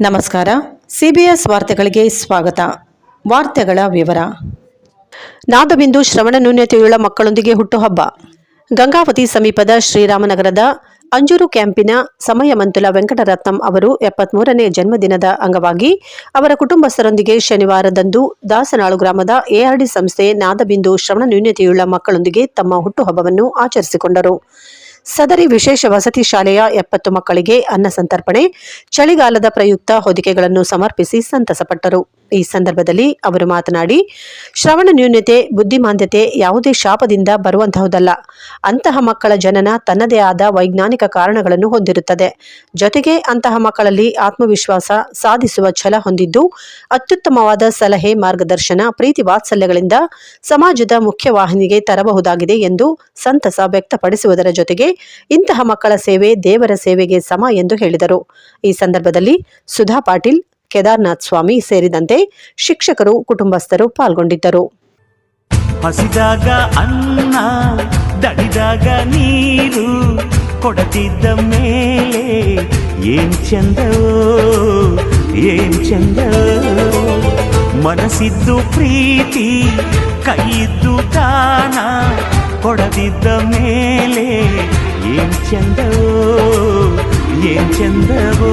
ನಮಸ್ಕಾರ. ಸಿಬಿಎಸ್ ವಾರ್ತೆಗಳಿಗೆ ಸ್ವಾಗತ. ವಾರ್ತೆಗಳ ವಿವರ. ನಾದಬಿಂದು ಶ್ರವಣ ನ್ಯೂನತೆಯುಳ್ಳ ಮಕ್ಕಳೊಂದಿಗೆ ಹುಟ್ಟುಹಬ್ಬ. ಗಂಗಾವತಿ ಸಮೀಪದ ಶ್ರೀರಾಮನಗರದ ಅಂಜೂರು ಕ್ಯಾಂಪಿನ ಸಮಯಮಂತುಲ ವೆಂಕಟರತ್ನಂ ಅವರು ಎಪ್ಪತ್ಮೂರನೇ ಜನ್ಮದಿನದ ಅಂಗವಾಗಿ ಅವರ ಕುಟುಂಬಸ್ಥರೊಂದಿಗೆ ಶನಿವಾರದಂದು ದಾಸನಾಳು ಗ್ರಾಮದ ಎಆರ್ಡಿ ಸಂಸ್ಥೆ ನಾದಬಿಂದು ಶ್ರವಣ ನ್ಯೂನತೆಯುಳ್ಳ ಮಕ್ಕಳೊಂದಿಗೆ ತಮ್ಮ ಹುಟ್ಟುಹಬ್ಬವನ್ನು ಆಚರಿಸಿಕೊಂಡರು. ಸದರಿ ವಿಶೇಷ ವಸತಿ ಶಾಲೆಯ ಎಪ್ಪತ್ತು ಮಕ್ಕಳಿಗೆ ಅನ್ನ ಸಂತರ್ಪಣೆ ಚಳಿಗಾಲದ ಪ್ರಯುಕ್ತ ಹೊದಿಕೆಗಳನ್ನು ಸಮರ್ಪಿಸಿ ಸಂತಸಪಟ್ಟರು. ಈ ಸಂದರ್ಭದಲ್ಲಿ ಅವರು ಮಾತನಾಡಿ, ಶ್ರವಣ ನ್ಯೂನ್ಯತೆ ಬುದ್ಧಿಮಾಂದ್ಯತೆ ಯಾವುದೇ ಶಾಪದಿಂದ ಬರುವಂತಹುದಲ್ಲ. ಅಂತಹ ಮಕ್ಕಳ ಜನನ ತನ್ನದೇ ಆದ ವೈಜ್ಞಾನಿಕ ಕಾರಣಗಳನ್ನು ಹೊಂದಿರುತ್ತದೆ. ಜೊತೆಗೆ ಅಂತಹ ಮಕ್ಕಳಲ್ಲಿ ಆತ್ಮವಿಶ್ವಾಸ ಸಾಧಿಸುವ ಛಲ ಹೊಂದಿದ್ದು, ಅತ್ಯುತ್ತಮವಾದ ಸಲಹೆ, ಮಾರ್ಗದರ್ಶನ, ಪ್ರೀತಿ ವಾತ್ಸಲ್ಯಗಳಿಂದ ಸಮಾಜದ ಮುಖ್ಯವಾಹಿನಿಗೆ ತರಬಹುದಾಗಿದೆ ಎಂದು ಸಂತಸ ವ್ಯಕ್ತಪಡಿಸುವುದರ ಜೊತೆಗೆ ಇಂತಹ ಮಕ್ಕಳ ಸೇವೆ ದೇವರ ಸೇವೆಗೆ ಸಮ ಎಂದು ಹೇಳಿದರು. ಈ ಸಂದರ್ಭದಲ್ಲಿ ಸುಧಾ ಪಾಟೀಲ್ ಕೇದಾರ್ನಾಥ್ ಸ್ವಾಮಿ ಸೇರಿದಂತೆ ಶಿಕ್ಷಕರು, ಕುಟುಂಬಸ್ಥರು ಪಾಲ್ಗೊಂಡಿದ್ದರು. ಹಸಿದಾಗ ಅನ್ನ, ದಡಿದಾಗ ನೀರು ಕೊಡದಿದ್ದ ಮೇಲೆ ಏನ್ ಚಂದವೋ ಏನ್ ಚಂದವೋ. ಮನಸ್ಸಿದ್ದು ಪ್ರೀತಿ, ಕೈಯಿದ್ದು ದಾನ, ಕೊಡದಿದ್ದ ಮೇಲೆ ಏನ್ ಚಂದವೋ ಏನ್ ಚಂದವೋ.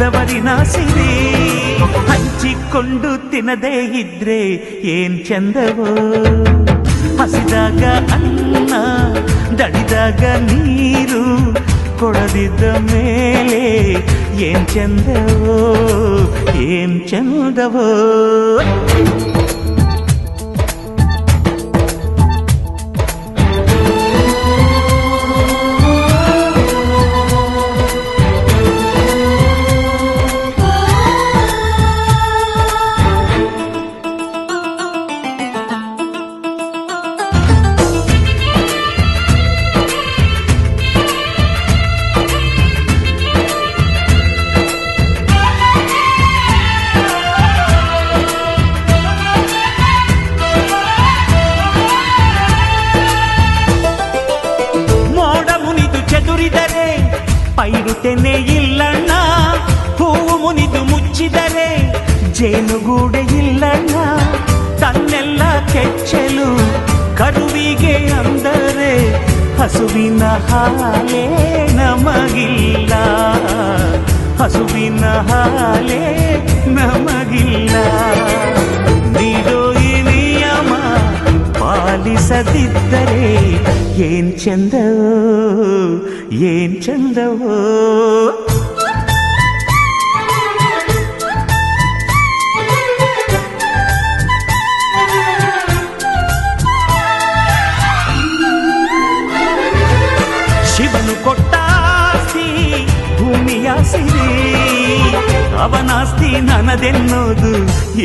ಬೆವರಿನ ಸಿರಿ ಹಂಚಿಕೊಂಡು ತಿನ್ನದೇ ಇದ್ರೆ ಏನ್ ಚಂದವೋ. ಹಸಿದಾಗ ಅನ್ನ, ದಡಿದಾಗ ನೀರು, ಕೊಡದಿದ್ದ ಮೇಲೆ ಏನ್ ಚಂದವೋ ಏನ್ ಚಂದವೋ. ಪೈರುತೆನೆ ಇಲ್ಲಣ್ಣ. ಹೂವು ಮುನಿದು ಮುಚ್ಚಿದರೆ ಜೇನುಗೂಡೆ ಇಲ್ಲಣ್ಣ. ತನ್ನೆಲ್ಲ ಕೆಚ್ಚಲು ಕರುವಿಗೆ ಅಂದರೆ ಹಸುವಿನ ಹಾಲೇ ನಮಗಿಲ್ಲ. ಹಸುವಿನ ಹಾಲೇ ನಮಗಿಲ್ಲ. ನಿಯಮ ಪಾಲಿಸದಿದ್ದರೆ ಏನ್ ಚಂದವೋ ಏನ್ ಚಂದವೋ ಶಿವನು ಕೊಟ್ಟಾಸ್ತಿ ಭೂಮಿಯ ಸಿರಿ ಅವನಾಸ್ತಿ ನನದೆನ್ನೋದು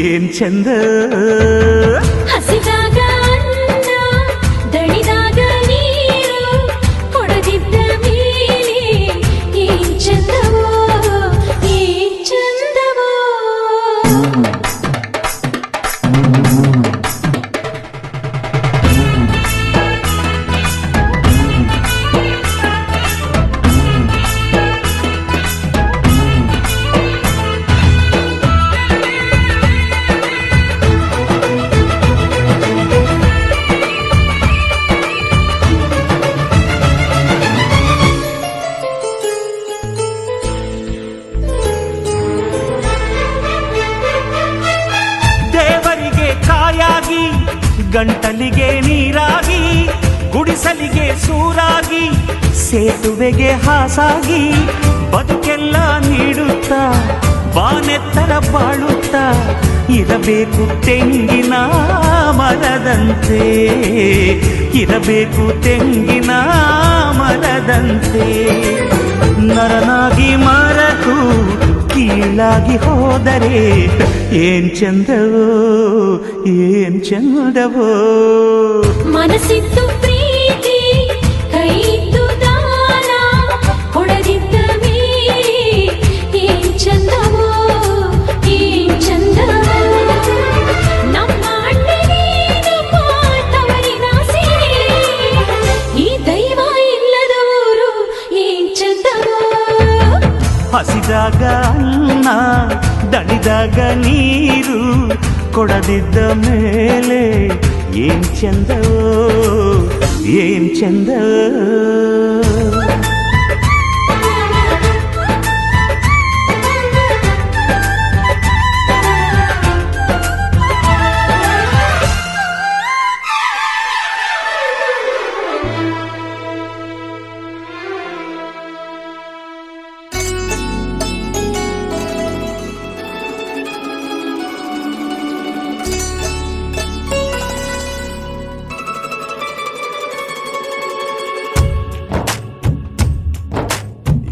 ಏನ್ ಚಂದ ಗಂಟಲಿಗೆ ನೀರಾಗಿ, ಗುಡಿಸಲಿಗೆ ಸೂರಾಗಿ, ಸೇತುವೆಗೆ ಹಾಸಾಗಿ, ಬದುಕೆಲ್ಲ ನೀಡುತ್ತಾ, ಬಾನೆತ್ತರ ಬಾಳುತ್ತಾ, ಇರಬೇಕು ತೆಂಗಿನ ಮರದಂತೆ, ಇರಬೇಕು ತೆಂಗಿನ ಮರದಂತೆ. ನರನಾಗಿ ಮರತು ಕೀಳು ಕೀಳಾಗಿ ಹೋದರೆ ಏನ್ ಚಂದವೋ ಏನ್ ಚಂದವೋ ಮನಸ್ಸಿತ್ತು ಹಸಿದಾಗ ಅನ್ನ ದಣಿದಾಗ ನೀರು ಕೊಡದಿದ್ದ ಮೇಲೆ ಏನ್ ಚಂದವೋ ಏನ್ ಚಂದವೋ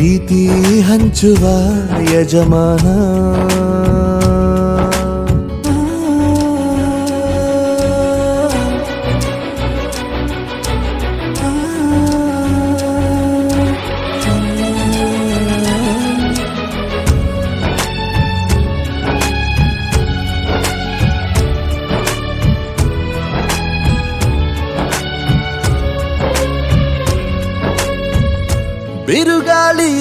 ಪ್ರೀತಿ ಹಂಚುವ ಯಜಮಾನ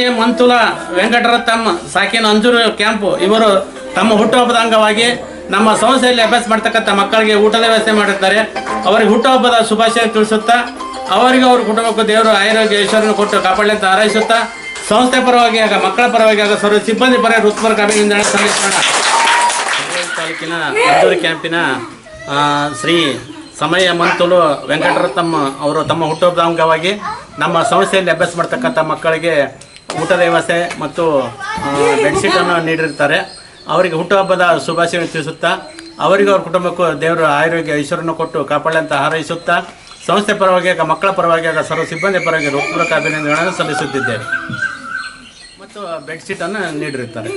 ಸಮಯ ಮಂತುಲ ವೆಂಕಟರತ್ನಮ್ಮ ಸಾಕಿನ ಅಂಜೂರು ಕ್ಯಾಂಪು, ಇವರು ತಮ್ಮ ಹುಟ್ಟುಹಬ್ಬದ ಅಂಗವಾಗಿ ನಮ್ಮ ಸಂಸ್ಥೆಯಲ್ಲಿ ಅಭ್ಯಾಸ ಮಾಡ್ತಕ್ಕಂಥ ಮಕ್ಕಳಿಗೆ ಊಟದ ವ್ಯವಸ್ಥೆ ಮಾಡಿರ್ತಾರೆ. ಅವರಿಗೆ ಹುಟ್ಟುಹಬ್ಬದ ಶುಭಾಶಯ ತಿಳಿಸುತ್ತಾ, ಅವರಿಗೆ ಅವ್ರ ಕುಟುಂಬಕ್ಕೂ ದೇವರು ಆರೋಗ್ಯ ಈಶ್ವರನ್ನು ಕೊಟ್ಟು ಕಾಪಾಡಲಿ ಅಂತ ಹಾರೈಸುತ್ತಾ, ಸಂಸ್ಥೆ ಪರವಾಗಿ ಆಗ, ಮಕ್ಕಳ ಪರವಾಗಿ ಆಗ ಸರ್ವ ಸಿಬ್ಬಂದಿ ಪರ ಹೃತ್ಪೂರ್ವಕ ಅಭಿನಂದನೆ ಸಲ್ಲಿಸೋಣ. ತಾಲೂಕಿನ ಅಂಜೂರು ಕ್ಯಾಂಪಿನ ಶ್ರೀ ಸಮಯ ಮಂತುಲು ವೆಂಕಟರತ್ನಮ್ಮ ಅವರು ತಮ್ಮ ಹುಟ್ಟುಹಬ್ಬದ ಅಂಗವಾಗಿ ನಮ್ಮ ಸಂಸ್ಥೆಯಲ್ಲಿ ಅಭ್ಯಾಸ ಮಾಡ್ತಕ್ಕಂಥ ಮಕ್ಕಳಿಗೆ ಊಟದ ವ್ಯವಸ್ಥೆ ಮತ್ತು ಬೆಡ್ಶೀಟನ್ನು ನೀಡಿರ್ತಾರೆ ಅವರಿಗೆ ಹುಟ್ಟುಹಬ್ಬದ ಶುಭಾಶಯ ತಿಳಿಸುತ್ತಾ, ಅವರಿಗೂ ಅವ್ರ ಕುಟುಂಬಕ್ಕೂ ದೇವರು ಆರೋಗ್ಯ ಈಶ್ವರನ್ನು ಕೊಟ್ಟು ಕಾಪಾಡಲಿ ಅಂತ ಹಾರೈಸುತ್ತಾ, ಸಂಸ್ಥೆ ಪರವಾಗಿ ಆಗ ಮಕ್ಕಳ ಪರವಾಗಿ ಆಗ ಸರ್ವ ಸಿಬ್ಬಂದಿ ಪರವಾಗಿ ಹೃತ್ಪೂರ್ವಕ ಅಭಿನಂದನೆಗಳನ್ನು ಸಲ್ಲಿಸುತ್ತಿದ್ದೇವೆ. ಮತ್ತು ಬೆಡ್ಶೀಟನ್ನು ನೀಡಿರುತ್ತಾರೆ.